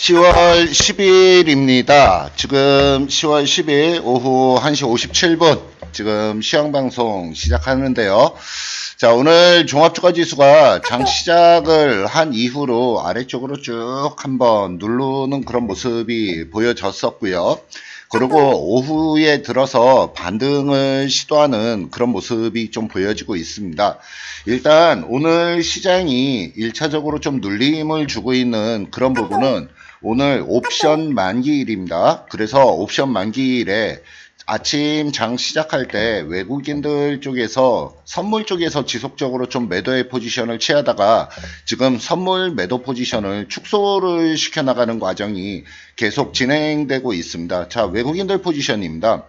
10월 10일입니다. 지금 10월 10일 오후 1시 57분 지금 시황방송 시작하는데요. 자, 오늘 종합주가 지수가 장 시작을 한 이후로 아래쪽으로 쭉 한번 누르는 그런 모습이 보여졌었고요. 그리고 오후에 들어서 반등을 시도하는 그런 모습이 좀 보여지고 있습니다. 일단 오늘 시장이 1차적으로 좀 눌림을 주고 있는 그런 부분은 오늘 옵션 만기일입니다. 그래서 옵션 만기일에 아침 장 시작할 때 외국인들 쪽에서 선물 쪽에서 지속적으로 좀 매도의 포지션을 취하다가 지금 선물 매도 포지션을 축소를 시켜나가는 과정이 계속 진행되고 있습니다. 자, 외국인들 포지션입니다.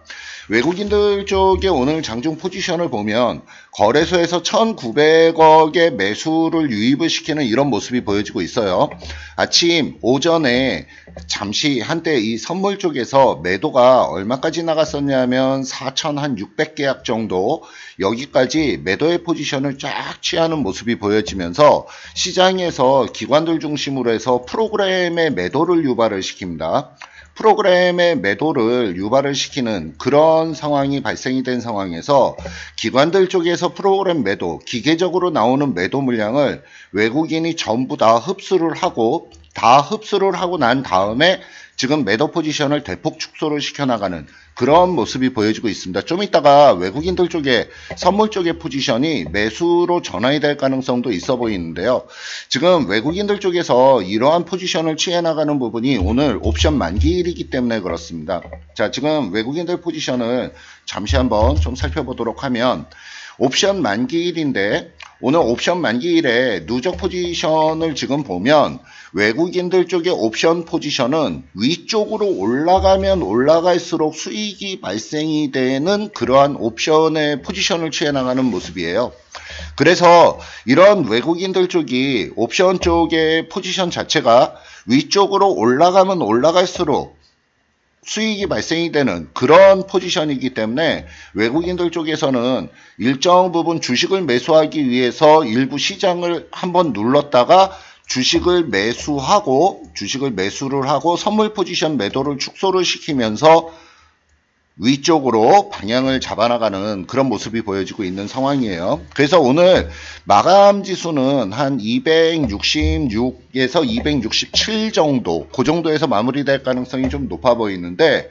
외국인들 쪽에 오늘 장중 포지션을 보면 거래소에서 1,900억의 매수를 유입을 시키는 이런 모습이 보여지고 있어요. 아침 오전에 잠시 한때 이 선물 쪽에서 매도가 얼마까지 나갔었냐 면 4,600계약 정도 여기까지 매도의 포지션을 쫙 취하는 모습이 보여지면서 시장에서 기관들 중심으로 해서 프로그램의 매도를 유발을 시킵니다. 프로그램의 매도를 유발을 시키는 그런 상황이 발생이 된 상황에서 기관들 쪽에서 프로그램 매도, 기계적으로 나오는 매도 물량을 외국인이 전부 다 흡수를 하고 다 흡수를 하고 난 다음에 지금 매도 포지션을 대폭 축소를 시켜나가는 그런 모습이 보여지고 있습니다. 좀 이따가 외국인들 쪽에 선물 쪽의 포지션이 매수로 전환이 될 가능성도 있어 보이는데요. 지금 외국인들 쪽에서 이러한 포지션을 취해 나가는 부분이 오늘 옵션 만기일이기 때문에 그렇습니다. 자, 지금 외국인들 포지션을 잠시 한번 좀 살펴보도록 하면 옵션 만기일인데 오늘 옵션 만기일에 누적 포지션을 지금 보면 외국인들 쪽의 옵션 포지션은 위쪽으로 올라가면 올라갈수록 수익이 발생이 되는 그러한 옵션의 포지션을 취해 나가는 모습이에요. 그래서 이런 외국인들 쪽이 옵션 쪽의 포지션 자체가 위쪽으로 올라가면 올라갈수록 수익이 발생이 되는 그런 포지션이기 때문에 외국인들 쪽에서는 일정 부분 주식을 매수하기 위해서 일부 시장을 한번 눌렀다가 주식을 매수하고 주식을 매수를 하고 선물 포지션 매도를 축소를 시키면서 위쪽으로 방향을 잡아나가는 그런 모습이 보여지고 있는 상황이에요. 그래서 오늘 마감 지수는 한 266에서 267 정도, 그 정도에서 마무리될 가능성이 좀 높아 보이는데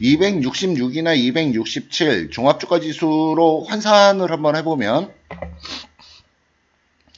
266이나 267 종합주가 지수로 환산을 한번 해보면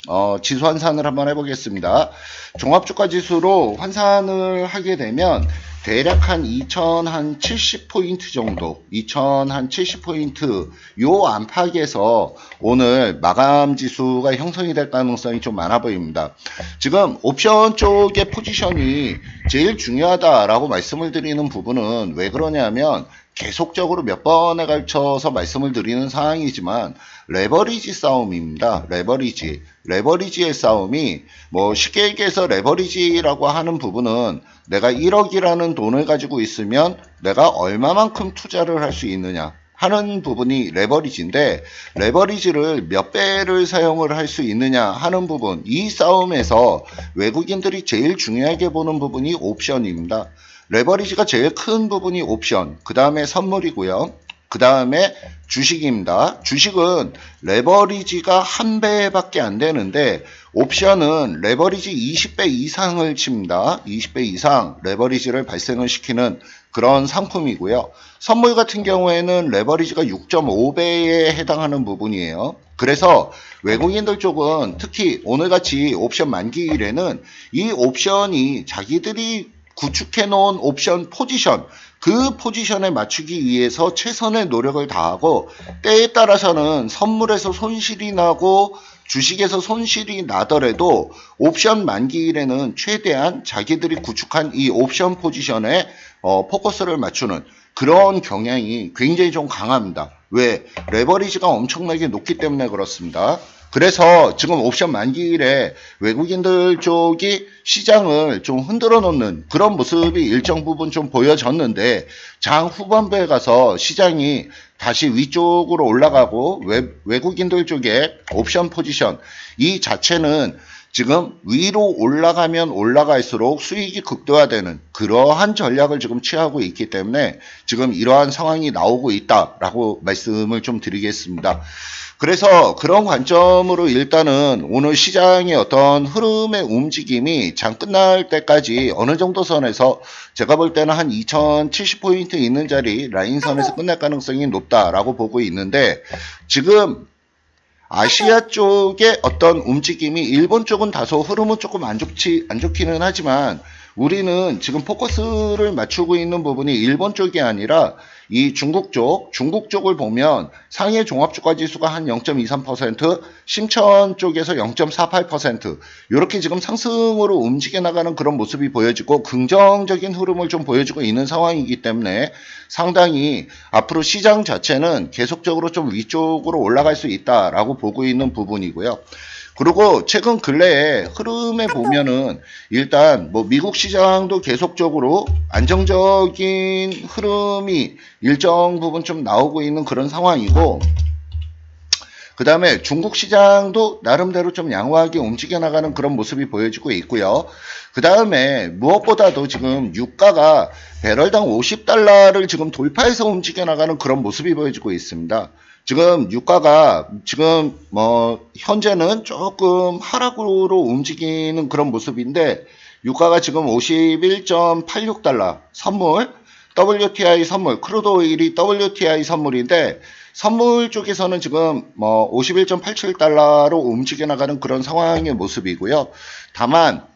어, 지수 환산을 한번 해보겠습니다. 종합주가 지수로 환산을 하게 되면 대략 한 2000한 70포인트 정도, 2000한 70포인트 요 안팎에서 오늘 마감 지수가 형성이 될 가능성이 좀 많아 보입니다. 지금 옵션 쪽의 포지션이 제일 중요하다라고 말씀을 드리는 부분은 왜 그러냐면 계속적으로 몇 번에 걸쳐서 말씀을 드리는 상황이지만 레버리지 싸움입니다. 레버리지. 레버리지의 싸움이 뭐 쉽게 얘기해서 레버리지라고 하는 부분은 내가 1억이라는 돈을 가지고 있으면 내가 얼마만큼 투자를 할 수 있느냐 하는 부분이 레버리지인데 레버리지를 몇 배를 사용을 할 수 있느냐 하는 부분 이 싸움에서 외국인들이 제일 중요하게 보는 부분이 옵션입니다. 레버리지가 제일 큰 부분이 옵션, 그 다음에 선물이고요. 그 다음에 주식입니다. 주식은 레버리지가 한 배밖에 안 되는데 옵션은 레버리지 20배 이상을 칩니다. 20배 이상 레버리지를 발생을 시키는 그런 상품이고요. 선물 같은 경우에는 레버리지가 6.5배에 해당하는 부분이에요. 그래서 외국인들 쪽은 특히 오늘같이 옵션 만기일에는 이 옵션이 자기들이 구축해 놓은 옵션 포지션 그 포지션에 맞추기 위해서 최선의 노력을 다하고 때에 따라서는 선물에서 손실이 나고 주식에서 손실이 나더라도 옵션 만기일에는 최대한 자기들이 구축한 이 옵션 포지션에 어, 포커스를 맞추는 그런 경향이 굉장히 좀 강합니다. 왜? 레버리지가 엄청나게 높기 때문에 그렇습니다. 그래서 지금 옵션 만기일에 외국인들 쪽이 시장을 좀 흔들어 놓는 그런 모습이 일정 부분 좀 보여졌는데 장 후반부에 가서 시장이 다시 위쪽으로 올라가고 외, 외국인들 쪽에 옵션 포지션 이 자체는 지금 위로 올라가면 올라갈수록 수익이 극대화되는 그러한 전략을 지금 취하고 있기 때문에 지금 이러한 상황이 나오고 있다라고 말씀을 좀 드리겠습니다. 그래서 그런 관점으로 일단은 오늘 시장의 어떤 흐름의 움직임이 장 끝날 때까지 어느 정도 선에서 제가 볼 때는 한 2070포인트 있는 자리 라인선에서 끝날 가능성이 높다라고 보고 있는데 지금 아시아 쪽의 어떤 움직임이 일본 쪽은 다소 흐름은 조금 안 좋지 안 좋기는 하지만 우리는 지금 포커스를 맞추고 있는 부분이 일본 쪽이 아니라 이 중국 쪽, 중국 쪽을 보면 상해 종합주가 지수가 한 0.23%, 심천 쪽에서 0.48% 이렇게 지금 상승으로 움직여 나가는 그런 모습이 보여지고 긍정적인 흐름을 좀 보여주고 있는 상황이기 때문에 상당히 앞으로 시장 자체는 계속적으로 좀 위쪽으로 올라갈 수 있다라고 보고 있는 부분이고요. 그리고 최근 근래에 흐름에 보면은 일단 뭐 미국 시장도 계속적으로 안정적인 흐름이 일정 부분 좀 나오고 있는 그런 상황이고 그 다음에 중국 시장도 나름대로 좀 양호하게 움직여 나가는 그런 모습이 보여지고 있고요. 그 다음에 무엇보다도 지금 유가가 배럴당 50달러를 지금 돌파해서 움직여 나가는 그런 모습이 보여지고 있습니다. 지금 유가가 지금 뭐 현재는 조금 하락으로 움직이는 그런 모습인데 유가가 지금 51.86달러 선물 WTI 선물 크루드 오일이 WTI 선물인데 선물 쪽에서는 지금 뭐 51.87달러로 움직여 나가는 그런 상황의 모습이고요. 다만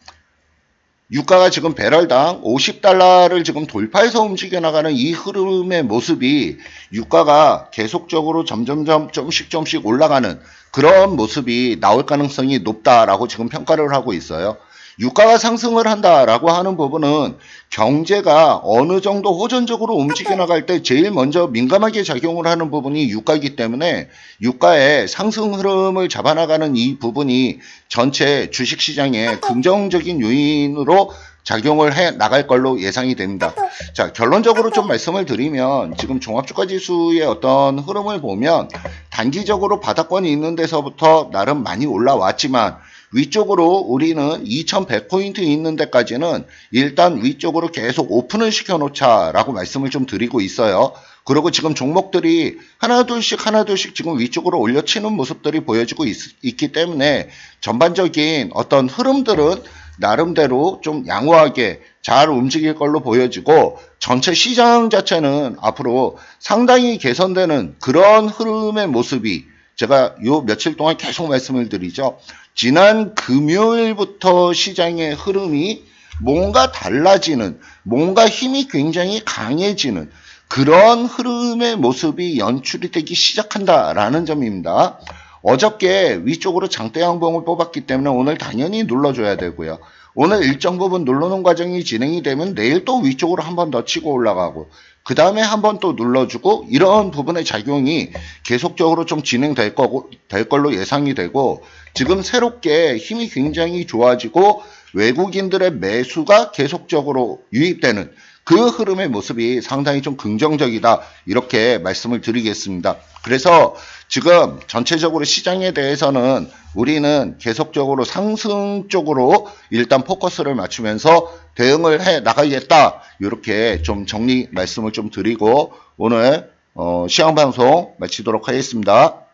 유가가 지금 배럴당 50달러를 지금 돌파해서 움직여 나가는 이 흐름의 모습이 유가가 계속적으로 점점점 좀씩 좀씩 올라가는 그런 모습이 나올 가능성이 높다라고 지금 평가를 하고 있어요. 유가가 상승을 한다라고 하는 부분은 경제가 어느 정도 호전적으로 움직여 나갈 때 제일 먼저 민감하게 작용을 하는 부분이 유가이기 때문에 유가의 상승 흐름을 잡아나가는 이 부분이 전체 주식 시장의 긍정적인 요인으로 작용을 해 나갈 걸로 예상이 됩니다. 자, 결론적으로 좀 말씀을 드리면 지금 종합주가 지수의 어떤 흐름을 보면 단기적으로 바닥권이 있는 데서부터 나름 많이 올라왔지만 위쪽으로 우리는 2100포인트 있는 데까지는 일단 위쪽으로 계속 오픈을 시켜 놓자라고 말씀을 좀 드리고 있어요. 그리고 지금 종목들이 하나둘씩 하나둘씩 지금 위쪽으로 올려치는 모습들이 보여지고 있, 있기 때문에 전반적인 어떤 흐름들은 나름대로 좀 양호하게 잘 움직일 걸로 보여지고 전체 시장 자체는 앞으로 상당히 개선되는 그런 흐름의 모습이 제가 요 며칠 동안 계속 말씀을 드리죠. 지난 금요일부터 시장의 흐름이 뭔가 달라지는, 뭔가 힘이 굉장히 강해지는 그런 흐름의 모습이 연출이 되기 시작한다라는 점입니다. 어저께 위쪽으로 장대 양봉을 뽑았기 때문에 오늘 당연히 눌러줘야 되고요. 오늘 일정 부분 누르는 과정이 진행이 되면 내일 또 위쪽으로 한 번 더 치고 올라가고 그 다음에 한번 또 눌러주고 이런 부분의 작용이 계속적으로 좀 진행될 거고 될 걸로 예상이 되고 지금 새롭게 힘이 굉장히 좋아지고 외국인들의 매수가 계속적으로 유입되는 그 흐름의 모습이 상당히 좀 긍정적이다 이렇게 말씀을 드리겠습니다. 그래서 지금 전체적으로 시장에 대해서는 우리는 계속적으로 상승 쪽으로 일단 포커스를 맞추면서 대응을 해 나가겠다 이렇게 좀 정리 말씀을 좀 드리고 오늘 어, 시황 방송 마치도록 하겠습니다.